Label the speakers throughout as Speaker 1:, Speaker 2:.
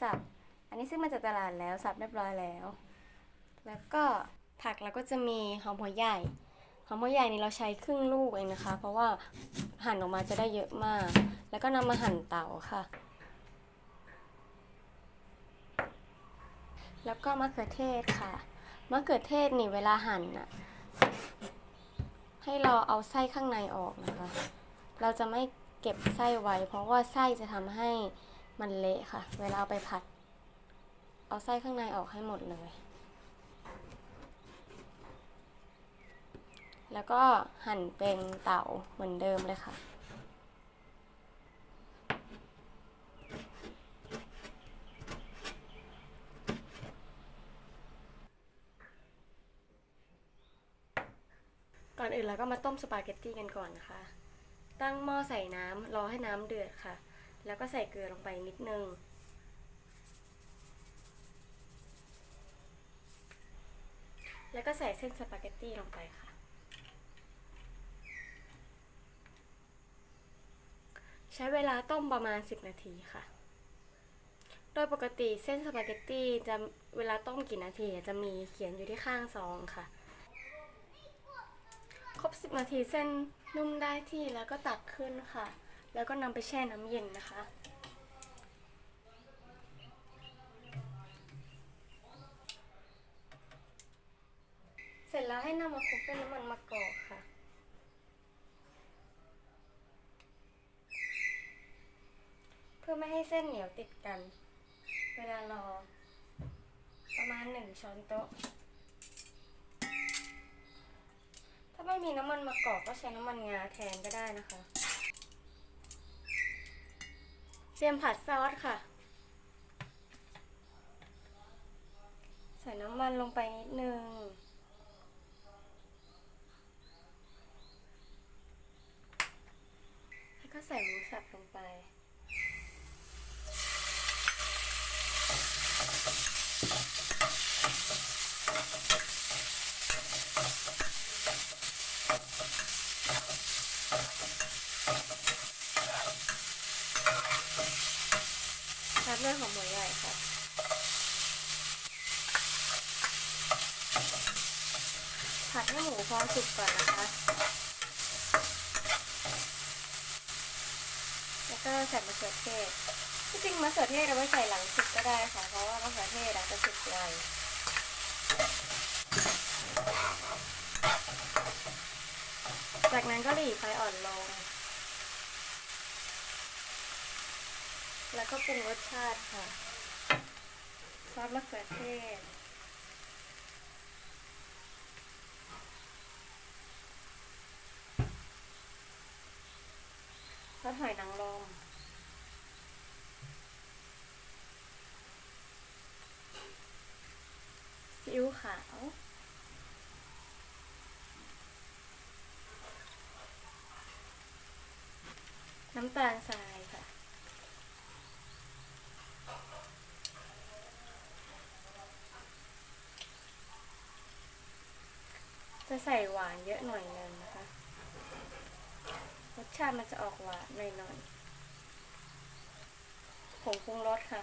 Speaker 1: สับ อันนี้ซื้อมาจากตลาดแล้วสับเรียบร้อยแล้ว แล้วก็ผักเราก็จะมีหอมหัวใหญ่ หอมหัวใหญ่นี่เราใช้ครึ่งลูกเองนะคะ เพราะว่าหั่นออกมาจะได้เยอะมาก แล้วก็นำมาหั่นเต๋าค่ะ แล้วก็มะเขือเทศค่ะ มะเขือเทศนี่เวลาหั่นน่ะ ให้เราเอาไส้ข้างในออกนะคะ เราจะไม่เก็บไส้ไว้ เพราะว่าไส้จะทำให้ มันเละค่ะ เวลาเอาไปผัด เอาไส้ข้างในออกให้หมดเลย แล้วก็หั่นเป็นเต๋าเหมือนเดิมเลยค่ะก่อนอื่นเราก็มาต้มสปาเกตตี้กันก่อนนะคะ ตั้งหม้อใส่น้ำรอให้น้ำเดือดค่ะ แล้วก็ใส่เกลือลงไปนิดนึง แล้วก็ใส่เส้นสปาเกตตี้ลงไปค่ะ ใช้เวลาต้มประมาณ 10 นาทีค่ะ โดยปกติเส้นสปาเกตตี้จะเวลาต้มกี่นาทีจะมีเขียนอยู่ที่ข้างซองค่ะ ครบ 10 นาทีเส้นนุ่มได้ที่แล้วก็ตักขึ้นค่ะ แล้วก็นำไปแช่น้ำเย็นนะคะ เสร็จแล้วให้นำมาคลุกด้วยน้ำมันมะกอกค่ะเพื่อไม่ให้เส้นเหนียวติดกัน เวลารอ ประมาณหนึ่งช้อนโต๊ะ ถ้าไม่มีน้ำมันมะกอกก็ใช้น้ำมันงาแทนก็ได้นะคะ เตรียมผัดซอสค่ะ ใส่น้ำมันลงไปนิดนึง แล้วก็ใส่หมูสับลงไป รับด้วยหอมหัวใหญ่ค่ะ ผัด ให้หมูพอสุกก่อนนะคะ แล้วก็ใส่มะเขือเทศ ที่จริงมะเขือเทศเราไว้ใส่หลังสุกก็ได้ค่ะ เพราะว่ามะเขือเทศจจะสุกไวจากนั้นก็หลีไฟอ่อนลง แล้วก็ปรุงรสชาติค่ะ ซอสมะเขือเทศ ซอสหอยนางรม ซีอิ๊วขาว น้ำตาลทรายค่ะ จะใส่หวานเยอะหน่อยนึงนะคะรสชาติมันจะออกหวานหน่อยๆผงปรุงรสค่ะ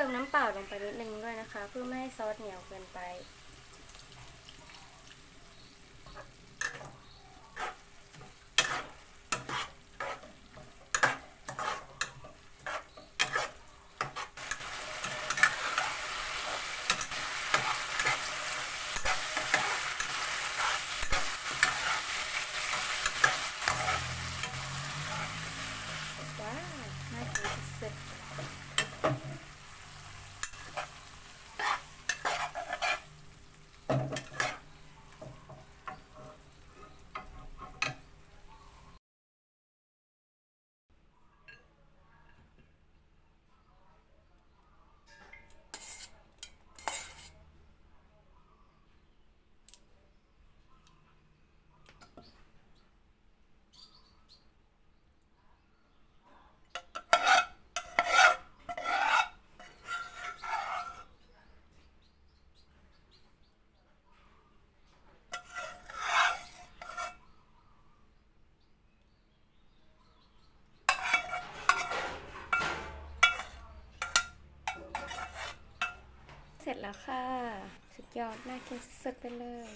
Speaker 1: ติมน้ำเปล่าลงไปนิดนึงด้วยนะคะ เพื่อไม่ให้ซอสเหนียวเกินไป ว้าว น่ากินสุดๆ เสร็จ แล้วค่ะ สุดยอดน่ากินสุดๆไปเลย